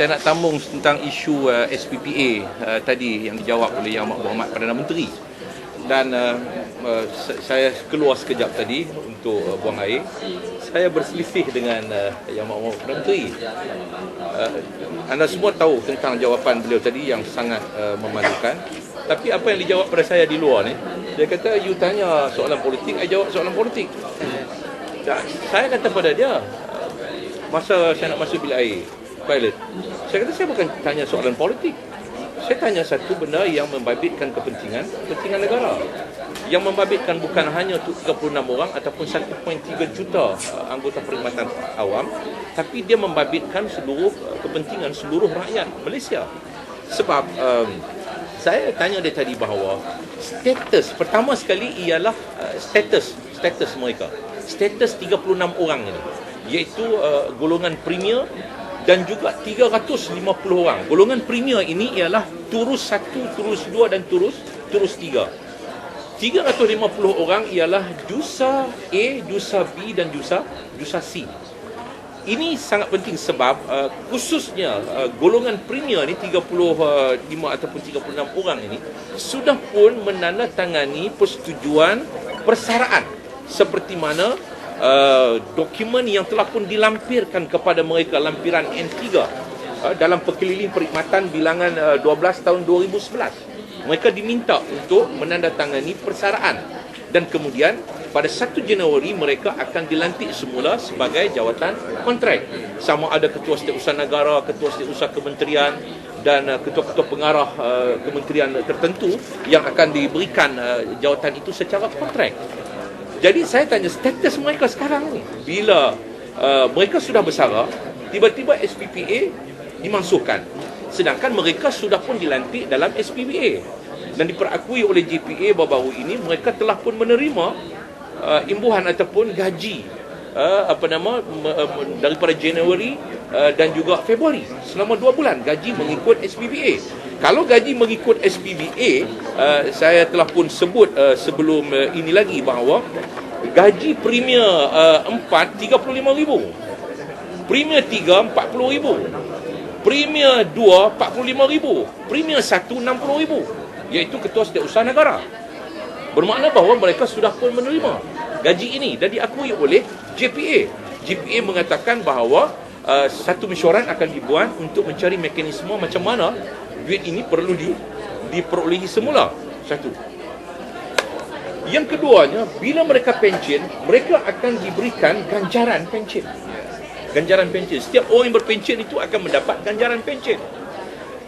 saya nak tambung tentang isu uh, SPPA uh, tadi yang dijawab oleh Yang Amat Berhormat Perdana Menteri. Dan uh, uh, saya keluar sekejap tadi untuk uh, buang air. Saya berselisih dengan uh, Yang Berhormat Perdana Menteri. Uh, anda semua tahu tentang jawapan beliau tadi yang sangat uh, memalukan. Tapi apa yang dijawab pada saya di luar ni, dia kata, you tanya soalan politik, saya jawab soalan politik. Saya kata pada dia, masa saya nak masuk bilik air, pilot. Saya kata saya bukan tanya soalan politik. Saya tanya satu benda yang membabitkan kepentingan kepentingan negara. Yang membabitkan bukan hanya untuk 36 orang ataupun 1.3 juta uh, anggota perkhidmatan awam, tapi dia membabitkan seluruh uh, kepentingan seluruh rakyat Malaysia. Sebab um, saya tanya dia tadi bahawa status pertama sekali ialah uh, status status mereka. Status 36 orang ini iaitu uh, golongan premier dan juga 350 orang. Golongan premier ini ialah turus 1, turus 2 dan turus turus 3. 350 orang ialah jusa A, jusa B dan jusa jusa C. Ini sangat penting sebab uh, khususnya uh, golongan premier ni 35 ataupun 36 orang ini sudah pun menandatangani persetujuan persaraan seperti mana uh, dokumen yang telah pun dilampirkan kepada mereka lampiran N3 uh, dalam perkeliling perkhidmatan bilangan uh, 12 tahun 2011 mereka diminta untuk menandatangani persaraan. Dan kemudian pada 1 Januari mereka akan dilantik semula sebagai jawatan kontrak. Sama ada ketua setiausaha negara ketua setiausaha kementerian dan uh, ketua-ketua pengarah uh, kementerian tertentu yang akan diberikan uh, jawatan itu secara kontrak jadi saya tanya status mereka sekarang ni bila uh, mereka sudah bersara, tiba-tiba SPPA dimansuhkan. Sedangkan mereka sudah pun dilantik dalam SPPA dan diperakui oleh JPA baru-baru ini mereka telah pun menerima uh, imbuhan ataupun gaji uh, apa nama uh, daripada Januari uh, dan juga Februari selama dua bulan gaji mengikut SPPA. Kalau gaji mengikut SPBA, uh, saya telah pun sebut uh, sebelum uh, ini lagi bahawa gaji premier uh, 4 35,000. Premier 3 40,000. Premier 2 45,000. Premier 1 60,000 iaitu ketua setiausaha negara. Bermakna bahawa mereka sudah pun menerima gaji ini dan diakui oleh JPA. JPA mengatakan bahawa uh, satu mesyuarat akan dibuat untuk mencari mekanisme macam mana duit ini perlu di, diperolehi semula. Satu. Yang keduanya, bila mereka pencen, mereka akan diberikan ganjaran pencen. Ganjaran pencen. Setiap orang yang berpencen itu akan mendapat ganjaran pencen.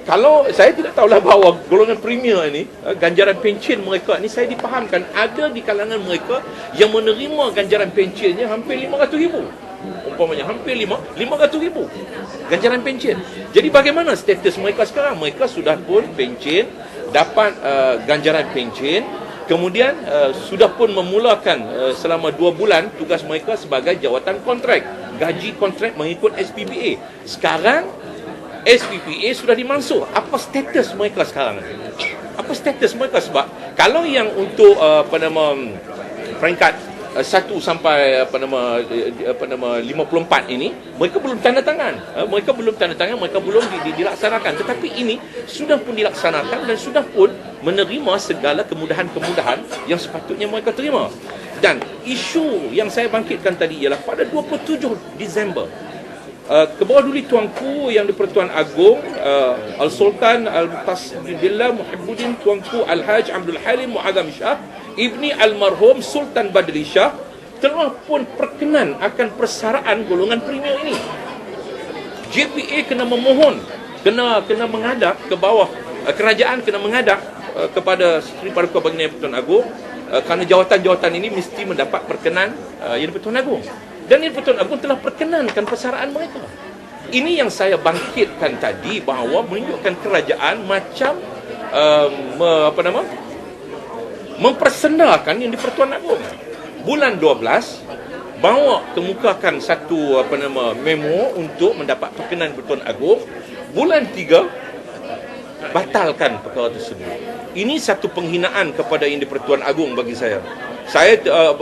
Kalau saya tidak tahulah bahawa golongan premier ini, eh, ganjaran pencen mereka ini saya dipahamkan ada di kalangan mereka yang menerima ganjaran pencennya hampir 500 ribu umpamanya hampir 5 500 ribu ganjaran pencen. Jadi bagaimana status mereka sekarang? Mereka sudah pun pencen, dapat uh, ganjaran pencen, kemudian uh, sudah pun memulakan uh, selama 2 bulan tugas mereka sebagai jawatan kontrak, gaji kontrak mengikut SPPA. Sekarang SPPA sudah dimansuh. Apa status mereka sekarang? Apa status mereka sebab kalau yang untuk uh, apa nama peringkat Eh, satu sampai apa nama eh, apa nama 54 ini mereka belum tanda tangan. Eh, mereka belum tanda tangan mereka belum di, di, dilaksanakan. Tetapi ini sudah pun dilaksanakan dan sudah pun menerima segala kemudahan-kemudahan yang sepatutnya mereka terima. Dan isu yang saya bangkitkan tadi ialah pada 27 Disember Uh, ke bawah duli tuanku yang di Pertuan Agong uh, Al-Sultan Al-Tasdillah Muhibbuddin Tuanku Al-Haj Abdul Halim Mu'adham Shah ibni almarhum Sultan Badri Shah telah pun perkenan akan persaraan golongan premier ini. JPA kena memohon, kena kena mengadap ke bawah uh, kerajaan kena mengadap uh, kepada Sri Paduka Baginda Pertuan Agong uh, kerana jawatan-jawatan ini mesti mendapat perkenan uh, Yang Pertuan Agong. Dan Yang Pertuan Agong telah perkenankan persaraan mereka. Ini yang saya bangkitkan tadi bahawa menunjukkan kerajaan macam me, apa nama? mempersendakan yang di Pertuan Agong. Bulan 12 bawa kemukakan satu apa nama memo untuk mendapat perkenan Pertuan Agong. Bulan 3 batalkan perkara tersebut. Ini satu penghinaan kepada yang di Pertuan Agong bagi saya. Saya uh,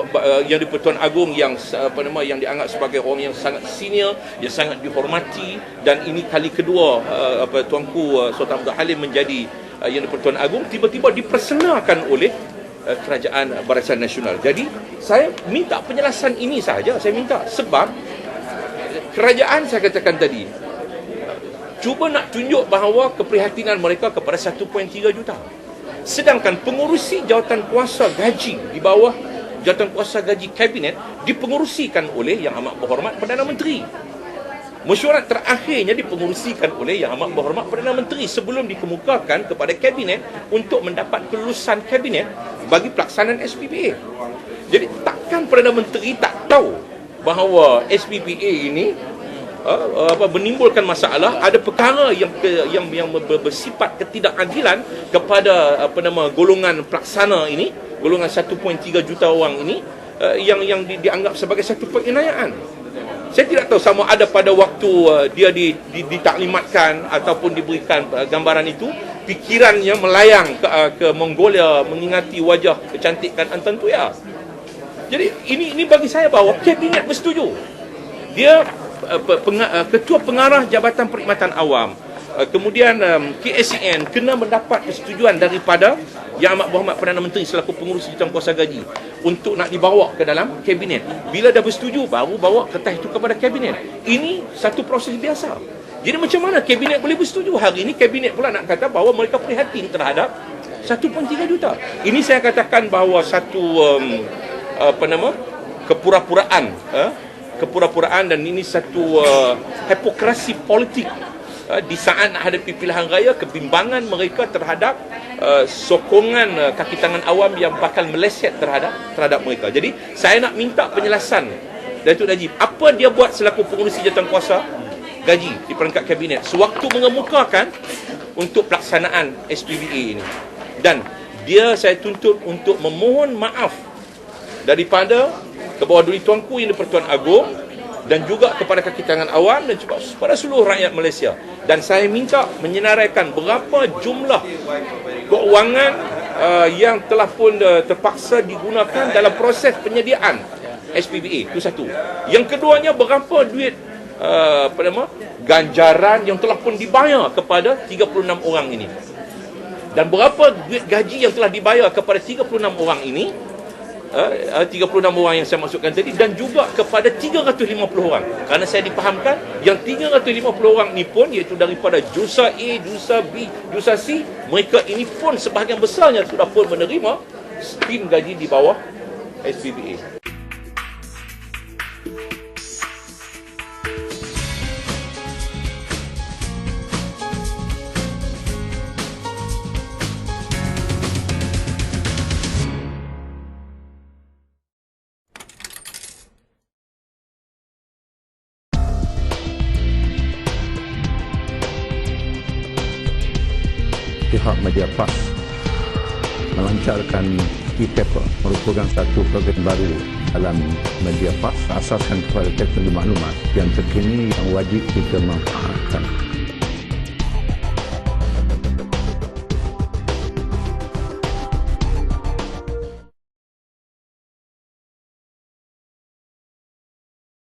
yang di Pertuan Agong yang uh, apa nama yang dianggap sebagai orang yang sangat senior, yang sangat dihormati dan ini kali kedua uh, apa tuanku uh, Sultan Abdul Halim menjadi uh, yang di Pertuan Agong tiba-tiba dipersenalkan oleh uh, kerajaan Barisan Nasional. Jadi saya minta penjelasan ini sahaja saya minta sebab kerajaan saya katakan tadi cuba nak tunjuk bahawa keprihatinan mereka kepada 1.3 juta. Sedangkan pengurusi jawatan kuasa gaji di bawah jawatan kuasa gaji kabinet dipengurusikan oleh yang amat berhormat Perdana Menteri. Mesyuarat terakhirnya dipengurusikan oleh yang amat berhormat Perdana Menteri sebelum dikemukakan kepada kabinet untuk mendapat kelulusan kabinet bagi pelaksanaan SPPA. Jadi takkan Perdana Menteri tak tahu bahawa SPPA ini uh, apa menimbulkan masalah ada perkara yang ke, yang yang bersifat ketidakadilan kepada apa nama golongan pelaksana ini golongan 1.3 juta orang ini uh, yang yang di, dianggap sebagai satu penganiayaan saya tidak tahu sama ada pada waktu uh, dia di, di, ditaklimatkan ataupun diberikan uh, gambaran itu fikirannya melayang ke, uh, ke Mongolia mengingati wajah kecantikan Anton Tuya. Jadi ini ini bagi saya bahawa kabinet bersetuju. Dia ketua pengarah Jabatan Perkhidmatan Awam uh, kemudian um, KSCN kena mendapat persetujuan daripada Yang Amat Berhormat Perdana Menteri selaku pengurus jawatan kuasa gaji untuk nak dibawa ke dalam kabinet. Bila dah bersetuju baru bawa kertas itu kepada kabinet. Ini satu proses biasa. Jadi macam mana kabinet boleh bersetuju? Hari ini kabinet pula nak kata bahawa mereka prihatin terhadap 1.3 juta. Ini saya katakan bahawa satu um, apa nama? kepura-puraan, uh, kepura-puraan dan ini satu uh, hipokrasi politik uh, di saat nak hadapi pilihan raya kebimbangan mereka terhadap uh, sokongan uh, kaki tangan awam yang bakal meleset terhadap terhadap mereka. Jadi saya nak minta penjelasan Datuk Najib, apa dia buat selaku pengurusi jawatan kuasa gaji di peringkat kabinet sewaktu mengemukakan untuk pelaksanaan SPBA ini. Dan dia saya tuntut untuk memohon maaf daripada ke bawah duri tuanku yang di-Pertuan Agong dan juga kepada kaki tangan awam dan juga kepada seluruh rakyat Malaysia. Dan saya minta menyenaraikan berapa jumlah keuangan uh, yang telah pun uh, terpaksa digunakan dalam proses penyediaan SPBA. Itu satu. Yang keduanya berapa duit uh, apa nama ganjaran yang telah pun dibayar kepada 36 orang ini. Dan berapa duit gaji yang telah dibayar kepada 36 orang ini uh, 36 orang yang saya masukkan tadi dan juga kepada 350 orang. Kerana saya dipahamkan yang 350 orang ni pun iaitu daripada jusa A, jusa B, jusa C mereka ini pun sebahagian besarnya sudah pun menerima skim gaji di bawah SPBA pihak media PAS melancarkan e-paper merupakan satu program baru dalam media PAS asaskan kepada teknologi maklumat yang terkini yang wajib kita manfaatkan.